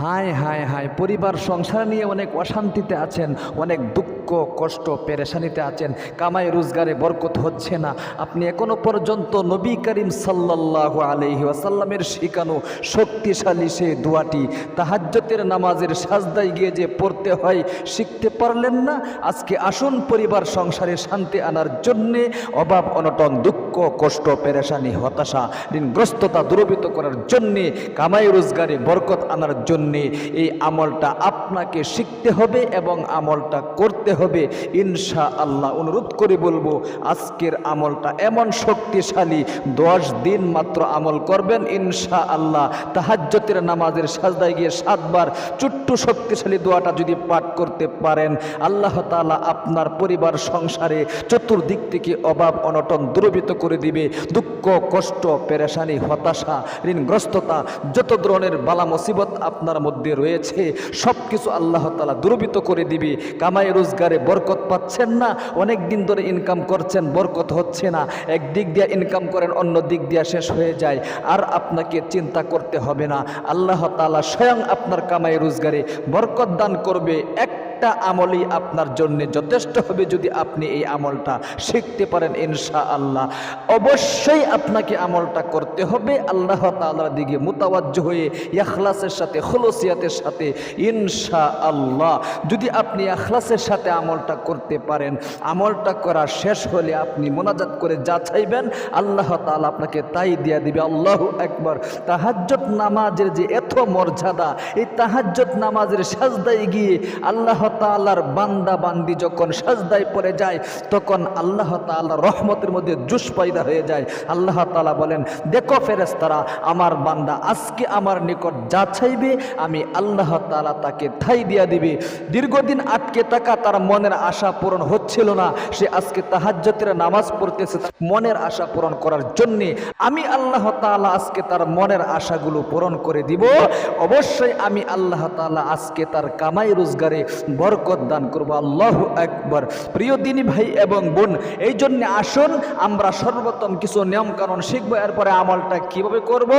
হায় হায় হায়, পরিবার, সংসার নিয়ে অনেক অশান্তিতে আছেন, অনেক দুঃখ, কষ্ট, পেরেশানিতে আছেন, কামাই, রোজগারে বরকত হচ্ছে না। আপনি এখনও পর্যন্ত নবী করিম সাল্লাহ আলহি আসাল্লামের শিখানো শক্তিশালী সে দোয়াটি তাহাজ্যতের নামাজের সাজদায় গিয়ে যে পড়তে হয়, শিখতে পারলেন না? আজকে আসুন পরিবার, সংসারে শান্তি আনার জন্যে অভাব, অনটন, দুঃখ কষ্ট, পেরেশানি, হতাশা, ঋণগ্রস্ততা দূরীভূত করার জন্যে, কামাই রোজগারে বরকত আনার জন্যে এই আমলটা আপনাকে শিখতে হবে এবং আমলটা করতে হবে। ইনশা আল্লাহ অনুরোধ করে বলব, আজকের আমলটা এমন শক্তিশালী, দশ দিন মাত্র আমল করবেন ইনশা আল্লাহ তাহাজ্যতের নামাজের সাজদায় গিয়ে সাতবার চুট্টু শক্তিশালী দোয়াটা যদি পাঠ করতে পারেন, আল্লাহ তাআলা আপনার পরিবার, সংসারে চতুর্দিক থেকে অভাব, অনটন দূরীভূত করে দিবে। দুঃখ, কষ্ট, পেরেশানি, হতাশা, ঋণগ্রস্ততা, যত ধরনের বালা মুসিবত আপনার মধ্যে রয়েছে সব কিছু আল্লাহ তালা দূরীভূত করে দিবে। কামাই রোজগারে বরকত পাচ্ছেন না, অনেক দিন ধরে ইনকাম করছেন, বরকত হচ্ছে না। এক দিক দিয়ে ইনকাম করেন, অন্য দিক দিয়ে শেষ হয়ে যায়। আর আপনাকে চিন্তা করতে হবে না। আল্লাহ তালা স্বয়ং আপনার কামাই রোজগারে বরকত দান করবে, এক একটা আমলই আপনার জন্য যথেষ্ট হবে যদি আপনি এই আমলটা শিখতে পারেন ইনশা আল্লাহ অবশ্যই আপনাকে আমলটা করতে হবে। আল্লাহ তাআলার দিকে মোতাবাজ্য হয়ে ইখলাসের সাথে, খলসিয়াতের সাথে ইনশা আল্লাহ যদি আপনি আখলাসের সাথে আমলটা করতে পারেন, আমলটা করা শেষ হলে আপনি মোনাজাত করে যা চাইবেন, আল্লাহ তাআলা আপনাকে তাই দিয়া দিবে। আল্লাহ একবার তাহাজ্জত নামাজের যে এত মর্যাদা, এই তাহাজ্জত নামাজের সাজদায় গিয়ে আল্লাহ তাআলার বান্দা বান্দি যখন সাজদায় পড়ে যায়, তখন আল্লাহ তাআলার রহমতের মধ্যে জুস পয়দা হয়ে যায়। আল্লাহ তাআলা বলেন, দেখো ফেরেশতারা, আমার বান্দা আজকে আমার নিকট যা চাইবে, আমি আল্লাহ তাআলা তাকে ঠাই দিয়া দিবে। দীর্ঘদিন আটকে থাকা তার মনের আশা পূরণ হচ্ছিল না। সে আজকে তাহাজ্জতের নামাজ পড়তেছে মনের আশা পূরণ করার জন্যে আমি আল্লাহ তাআলা আজকে তার মনের আশাগুলো পূরণ করে দিব। অবশ্যই আমি আল্লাহ তাআলা আজকে তার কামাই রোজগারে বরকত দান করব, আল্লাহ একবার প্রিয় দিনী ভাই এবং বোন, এই জন্য আসুন, আমরা সর্বোত্তম কিছু নিয়ম কানুন শিখব, এরপরে আমলটা কীভাবে করব,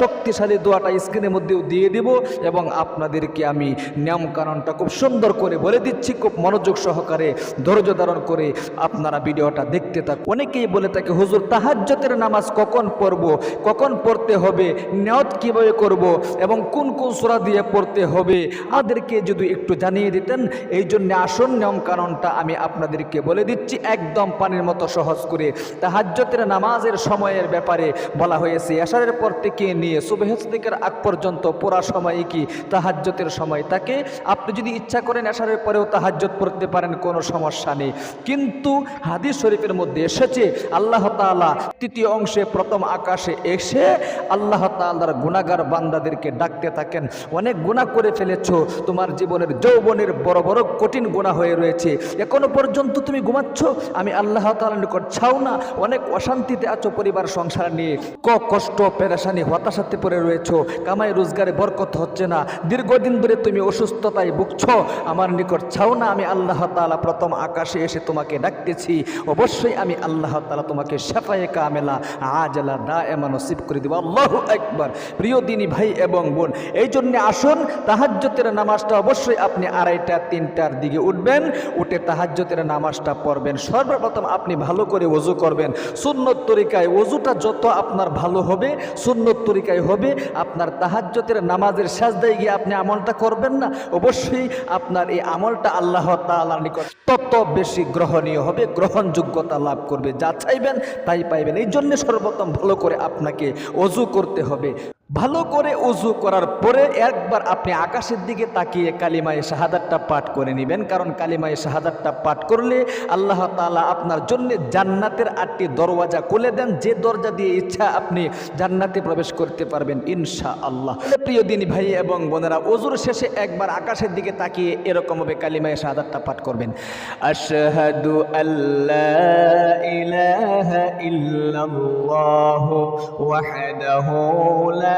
শক্তিশালী দোয়াটা স্ক্রিনের মধ্যেও দিয়ে দিব এবং আপনাদেরকে আমি নিয়ম কানুনটা খুব সুন্দর করে বলে দিচ্ছি, খুব মনোযোগ সহকারে ধৈর্য ধারণ করে আপনারা ভিডিওটা দেখতে থাক অনেকেই বলে থাকে, হুজুর তাহাজ্জতের নামাজ কখন পড়ব? কখন পড়তে হবে? নিয়ত কীভাবে করব? এবং কোন কোন সূরা দিয়ে পড়তে হবে? আমাদেরকে যদি একটু জানিয়ে দিতেন এই জন্য আসন, নিয়ম কানুনটা আমি আপনাদেরকে বলে দিচ্ছি, একদম পানির মতো সহজ করে। তাহাজ্জতের নামাজের সময়ের ব্যাপারে বলা হয়েছে, এশারের পর থেকে নিয়ে সুবেহসদিকের আগ পর্যন্ত পুরা সময় কি তাহাজ্জতের সময় তাকে আপনি যদি ইচ্ছা করেন এশারের পরেও তাহাজ্জত পড়তে পারেন, কোনো সমস্যা নেই। কিন্তু হাদিস শরীফের মধ্যে এসেছে, আল্লাহ তাআলা তৃতীয় অংশে প্রথম আকাশে এসে আল্লাহ তাআলার গুণাগার বান্দাদেরকে ডাকতে থাকেন। অনেক গুণা করে ফেলেছো, তোমার জীবনের যৌবনের বড় বড় বড় কঠিন গুণা হয়ে রয়েছে। এখনও পর্যন্ত তুমি ঘুমাচ্ছ? আমি আল্লাহ তাআলার নিকট ছাও না। অনেক অশান্তিতে আছো পরিবার সংসার নিয়ে। ক কষ্ট, পেরেশানি, হতাশাতে পড়ে রয়েছ। কামাই, রোজগারে বরকত হচ্ছে না। দীর্ঘদিন ধরে তুমি অসুস্থতায় ভুগছ। আমার নিকট ছাও না। আমি আল্লাহ তাআলা প্রথম আকাশে এসে তোমাকে ডাকতেছি। অবশ্যই আমি আল্লাহ তাআলা তোমাকে শেফায়ে কামেলা, আজলা দা এমন নসিব করে দেবো। আল্লাহ একবার প্রিয় দিনী ভাই এবং বোন এই জন্যে আসুন। তাহাজ্জতের নামাজটা অবশ্যই আপনি আড়াইটা তিনটার দিকে উঠবেন, উঠে তাহাজ্জতের নামাজটা পড়বেন। সর্বপ্রথম আপনি ভালো করে ওজু করবেন। সুন্নত তরিকায় ওজুটা যত আপনার ভালো হবে, সুন্নত তরিকায় হবে, আপনার তাহাজ্জতের নামাজের সাজদায় গিয়ে আপনি আমলটা করবেন না। অবশ্যই আপনার এই আমলটা আল্লাহ তাআলার নিকট তত বেশি গ্রহণীয় হবে, গ্রহণযোগ্যতা লাভ করবে। যা চাইবেন তাই পাইবেন। এই জন্য সর্বপ্রথম ভালো করে আপনাকে অজু করতে হবে। ভালো করে উজু করার পরে একবার আপনি আকাশের দিকে তাকিয়ে কালিমায়ে শাহাদাতটা পাঠ করে নেবেন। কারণ কালিমায়ে শাহাদাতটা পাঠ করলে আল্লাহ তাআলা আপনার জন্য জান্নাতের আটটি দরওয়াজা খুলে দেন। যে দরজা দিয়ে ইচ্ছা আপনি জান্নাতে প্রবেশ করতে পারবেন ইনশা আল্লাহ প্রিয় দিনী ভাই এবং বোনেরা অজুর শেষে একবার আকাশের দিকে তাকিয়ে এরকমভাবে কালিমায়ে শাহাদাতটা পাঠ করবেন। আল্লাহ ইলাহা ইল্লাল্লাহু ওয়াহদাহু লা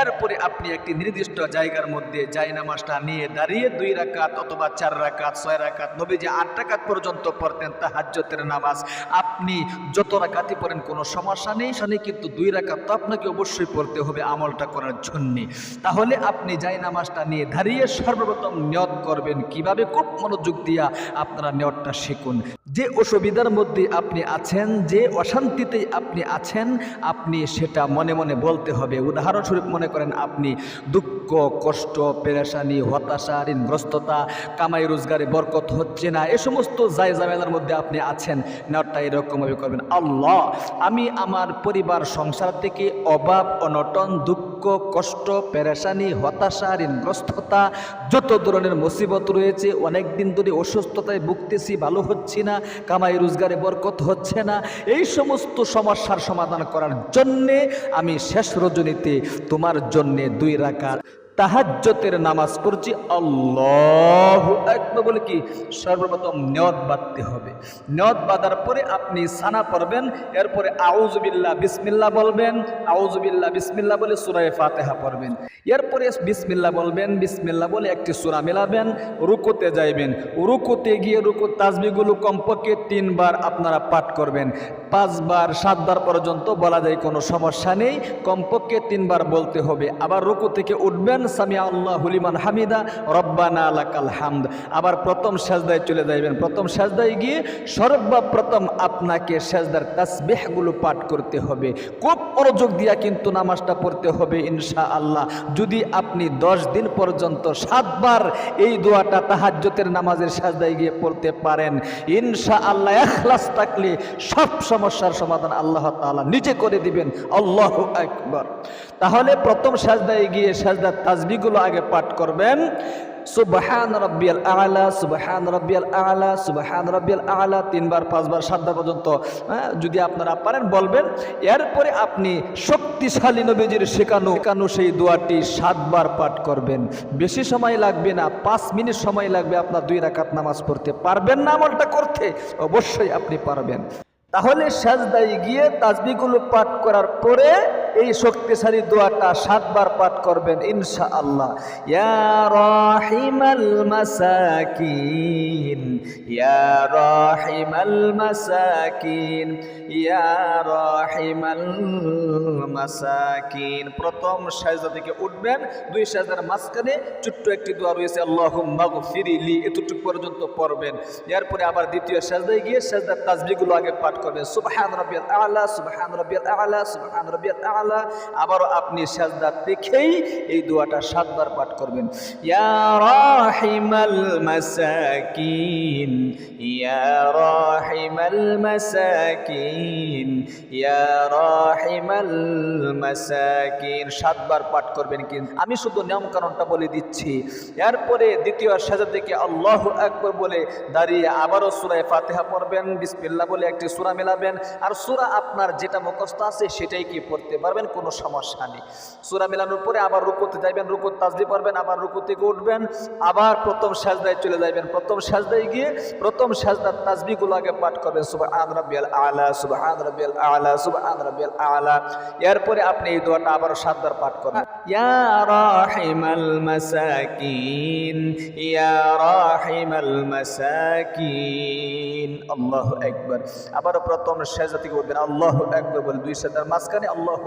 এরপরে আপনি একটি নির্দিষ্ট জায়গার মধ্যে যাই নামাজটা নিয়ে দাঁড়িয়ে দুই রাকাত অথবা চার রাকাত, ছয় রাকাত নবী যে আট রাকাত পর্যন্ত পড়তেন তাহাজ্জতের নামাজ। আপনি যত রাকাতই পড়েন, কোনো সমস্যা নেই সেখানে কিন্তু দুই রাকাত তো আপনাকে অবশ্যই পড়তে হবে আমলটা করার জন্যে। তাহলে আপনি যাই নামাজটা নিয়ে দাঁড়িয়ে সর্বপ্রথম নিয়ত করবেন কীভাবে? খুব মনোযোগ দিয়া আপনারা নিয়তটা শিখুন। যে অসুবিধার মধ্যে আপনি আছেন, যে অশান্তিতে আপনি আছেন, আপনি সেটা মনে মনে বলতে হবে। উদাহরণস্বরূপ মনে করেন আপনি দুঃখ, কষ্ট, পেরেশানি, হতাশা, ঋণগ্রস্ততা, কামাই, রোজগারে বরকত হচ্ছে না, এ সমস্ত জায় জামেলার মধ্যে আপনি আছেন নেওয়াটা এরকমভাবে করবেন। আল্লাহ, আমি আমার পরিবার, সংসার থেকে অভাব, অনটন, দুঃখ কষ্ট, পেরেশানি, হতাশা, ঋণগ্রস্ততা, যত ধরনের মুসিবত রয়েছে অনেক দিন ধরে অসুস্থতায় ভুগতেছি, ভালো হচ্ছি না, কামাই রোজগারে বরকত হচ্ছে না, এই সমস্ত সমস্যার সমাধান করার জন্যে আমি শেষ রজনীতে তোমার জন্যে দুই রাকাত তাহাজ্জতের নামাজ পড়ছি, আল্লাহ একবার বলে কি? সর্বপ্রথম নিয়ত বাঁধতে হবে। নিয়ত বাঁধার পরে আপনি সানা পড়বেন, এরপরে আউজবিল্লা বিসমিল্লা বলবেন আউজবিল্লা বিসমিল্লা বলে সুরায় ফাতেহা পড়বেন। এরপরে বিসমিল্লা বলবেন বিসমিল্লা বলে একটি সুরা মেলাবেন, রুকুতে যাইবেন। রুকুতে গিয়ে রুকু তাজবিগুলো কমপক্ষে তিনবার আপনারা পাঠ করবেন। পাঁচবার, সাতবার পর্যন্ত বলা যায় কোনো সমস্যা নেই, কমপক্ষে তিনবার বলতে হবে। আবার রুকু থেকে উঠবেন সামিয়া হামিদা, রব্বানা লাকাল হামদ। আবার প্রথম সাজদায় চলে যাইবেন। প্রথম সাজদায় গিয়ে সর্বপ্রথম আপনাকে সাজদার তাসবিহগুলো পাঠ করতে হবে। খুব মনোযোগ দিয়া কিন্তু নামাজটা পড়তে হবে ইনশা আল্লাহ যদি আপনি দশ দিন পর্যন্ত সাতবার এই দোয়াটা তাহাজ্জতের নামাজের সাজদায় গিয়ে পড়তে পারেন ইনশা আল্লাহ এখলাস থাকলে সব সমস্যার সমাধান আল্লাহ তাআলা নিজে করে দিবেন। আল্লাহ একবার তাহলে প্রথম সাজদায় গিয়ে সাজদার তাজবিগুলো আগে পাঠ করবেন। সুবহান রব্বিয়াল আলা সুবহান রব্বিয়াল আলা সুবহান রব্বিয়াল আলা তিনবার পাঁচবার সাতবার পর্যন্ত হ্যাঁ, যদি আপনারা পারেন বলবেন। এরপরে আপনি শক্তিশালী নবীজির শেখানো শেখানো সেই দোয়াটি সাতবার পাঠ করবেন। বেশি সময় লাগবে না পাঁচ মিনিট সময় লাগবে আপনার দুই রাকাত নামাজ পড়তে। পারবেন না আমলটা করতে? অবশ্যই আপনি পারবেন। তাহলে সাজদায় গিয়ে তাজবিগুলো পাঠ করার পরে এই শক্তিশালী দোয়াটা সাতবার পাঠ করবেন ইনশা আল্লাহ রাহিমাল মাসাকিন, ইয়া মাসাকিন ইয়া মাসাকিন। প্রথম সাজদা থেকে উঠবেন, দুই সাজদার মাঝখানে ছোট্ট একটি দোয়া রয়েছে, আল্লাহুম্মা গফিরিলি এতটুকু পর্যন্ত পড়বেন। এরপরে আবার দ্বিতীয় সাজদায় গিয়ে সাজদার তাজবিগুলো আগে পাঠ করবেন। সুবহান রাব্বিয়াল আলা, সুবহান রাব্বিয়াল আলা, সুবহান রাব্বিয়াল আলা। আবারও আপনি সাজদা দেখেই এই দোয়াটা সাতবার পাঠ করবেন। সাতবার পাঠ করবেন কিন্তু আমি শুধু নিয়ম কারণটা বলে দিচ্ছি। এরপরে দ্বিতীয় সাজা থেকে আল্লাহ আকবর বলে দাঁড়িয়ে আবারও সুরায় ফাতেহা পড়বেন, বিসমিল্লাহ বলে একটি সুরা মেলাবেন। আর সুরা আপনার যেটা মুখস্থ আছে সেটাই কি পড়তে পারবেন? কোনো সমস্যা নেই। সুরা মেলানোর পরে আবার রুকুতে যাইবেন রুকুত তাজবি পড়বেন আবার রুকু থেকে উঠবেন আবার প্রথম সাজদায় চলে যাইবেন। প্রথম সাজদায় গিয়ে প্রথম সাজদার তাজবিগুলো আগে পাঠ করবেন সুবহান রাব্বিয়াল আলা সুবহান রাব্বিয়াল আলা সুবহান রাব্বিয়াল আলা। এরপরে আপনি এই দোয়াটা আবার সাতবার পাঠ করবেন। ইয়া রাহিমাল মাসাকিন ইয়া রাহিমাল মাসাকিন। আল্লাহু আকবার। আবারও প্রথম সাজদা থেকে উঠবেন আল্লাহু আকবার বলে দুই সাজদার মাঝখানে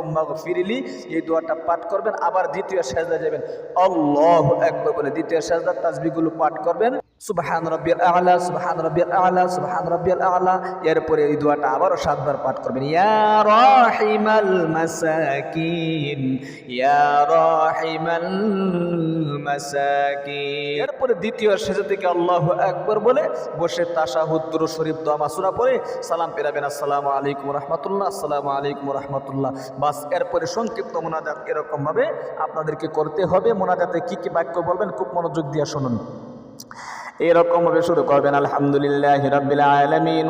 আল্লাহুম্মা ফিরিলি এই দোয়াটা পাঠ করবেন, আবার দ্বিতীয় সাজদা যাবেন। অল্লাহ একবার বলে দ্বিতীয় সাজদার তাজবিগুলো পাঠ করবেন। সুবহান রাব্বিয়াল আলা, সুবহান রাব্বিয়াল আলা, সুবহান রাব্বিয়াল আলা। এরপরে এই দোয়াটা আবারও সাতবার পাঠ করবেন। ইয়া রাহিমাল মাসাকিন, ইয়া রাহিমাল মাসাকিন। এরপরে দ্বিতীয় সেজে থেকে আল্লাহু আকবার বলে বসে তাশাহুদ দুরূদ শরীফ, দোয়া, মাসুরা পড়ে সালাম পেরাবেন আসসালামু আলাইকুম রাহমাতুল্লাহ, আসসালামু আলাইকুম রাহমাতুল্লাহ। বাস, এরপরে সংক্ষিপ্ত মোনাজাত এরকম ভাবে আপনাদেরকে করতে হবে। মোনাজাতে কি কি বাক্য বলবেন খুব মনোযোগ দিয়ে শুনুন। এরকম ভাবে শুরু করবেন, আলহামদুলিল্লাহ রাব্বিল আলামিন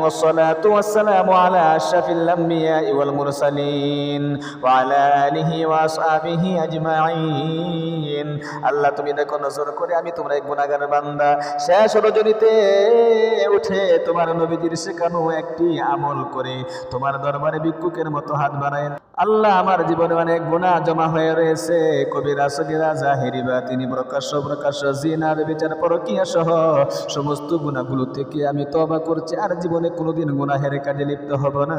আশরাফিল আমবিয়া ওয়াল মুরসালিন, ওয়া আলা আলিহি ওয়া আসহাবিহি আজমাইন। আল্লাহ তুমি দেখো নজর করে আমি তোমরা এক গুনাহগার বান্দা। শেষ রজনীতে উঠে তোমার নবীজির শেখানো একটি আমল করে তোমার দরবারে ভিক্ষুকের মতো হাত বাড়ায়। আল্লাহ আমার জীবনে অনেক গুনাহ জমা হয়ে রয়েছে। কবিরা সগিরা জাহিরি বা তিনি প্রকাশ্য প্রকাশ্য জিনার বিচার পরকিয়া সহ সমস্ত গুণাগুলো থেকে আমি তবা করছি। আর জীবনে কোনোদিন গুনাহের কাজে লিপ্ত হব না।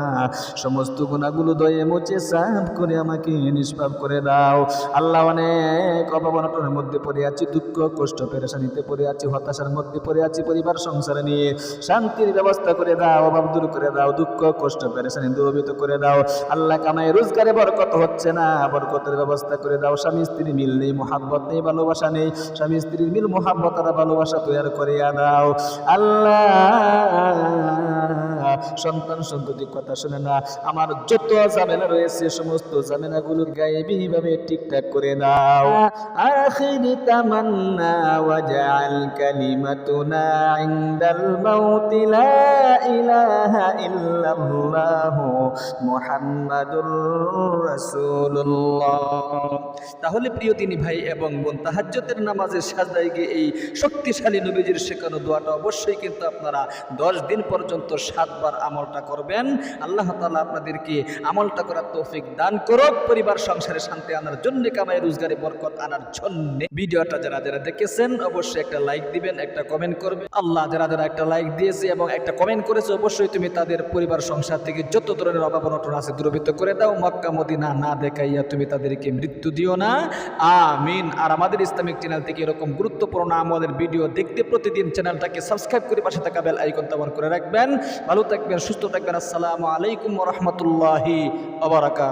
সমস্ত গুণাগুলো দয়ে মুছে সাফ করে আমাকে নিষ্পাপ করে দাও। আল্লাহ অনেক অভাবনটনের মধ্যে পড়ে আছি, দুঃখ, কষ্ট, পেরেশানিতে পড়ে আছি, হতাশার মধ্যে পড়ে আছি, পরিবার, সংসার নিয়ে। শান্তির ব্যবস্থা করে দাও, অভাব দূর করে দাও, দুঃখ, কষ্ট, পেরেশানি দূরবিত করে দাও। আল্লাহ কামাই রোজগারে বরকত হচ্ছে না। বরকতের ব্যবস্থা করে দাও। স্বামী স্ত্রীর মিল নেই, মোহাব্বত নেই, ভালোবাসা নেই। স্বামী স্ত্রীর মিল, মোহাব্বত আর ভালোবাসা তৈরি করিয়া দাও। আল্লাহ সন্তান সন্ততি কথা শুনে না। আমার যত ঝামেলা রয়েছে, সমস্ত ঝামেলাগুলো গায়েবী ভাবে ঠিকঠাক করে দাও আখিরি তামান্না কালিমাতুনা ইনদাল লা ইলাহা ইল্লাল্লাহ মুহাম্মাদুর রাসূলুল্লাহ। তাহলে প্রিয় দিনী ভাই এবং বোন তাহাজ্জতের নামাজের সাজদায় গিয়ে এই শক্তিশালী নবীজির শেখানো দোয়াটা অবশ্যই কিন্তু আপনারা দশ দিন পর্যন্ত সাতবার আমলটা করবেন। আল্লাহ তাআলা আপনাদেরকে আমলটা করার তৌফিক দান করুক, পরিবার সংসারে শান্তি আনার জন্য, কামাই, রোজগারে, বরকত আনার জন্য। ভিডিওটা যারা যারা দেখেছেন, অবশ্যই একটা লাইক দিবেন, একটা কমেন্ট করবেন। আল্লাহ যারা যারা একটা লাইক দিয়েছে এবং একটা কমেন্ট করেছে, অবশ্যই তুমি তাদের পরিবার সংসার থেকে যত ধরনের অভাব অনটন আছে দূরবীত করে দাও। মক্কা, মদিনা না দেখাইয়া তুমি তাদেরকে মৃত্যু দিও না? আমিন। আর আমাদের ইসলামিক চ্যানেল থেকে এরকম গুরুত্বপূর্ণ আমাদের ভিডিও দেখতে প্রতিদিন চ্যানেলটাকে সাবস্ক্রাইব করে পাশে থাকা বেল আইকন তেমন করে রাখবেন। ভালো থাকবেন, সুস্থ থাকবেন। আসসালামু আলাইকুম রহমতুল্লাহি আবরাকাত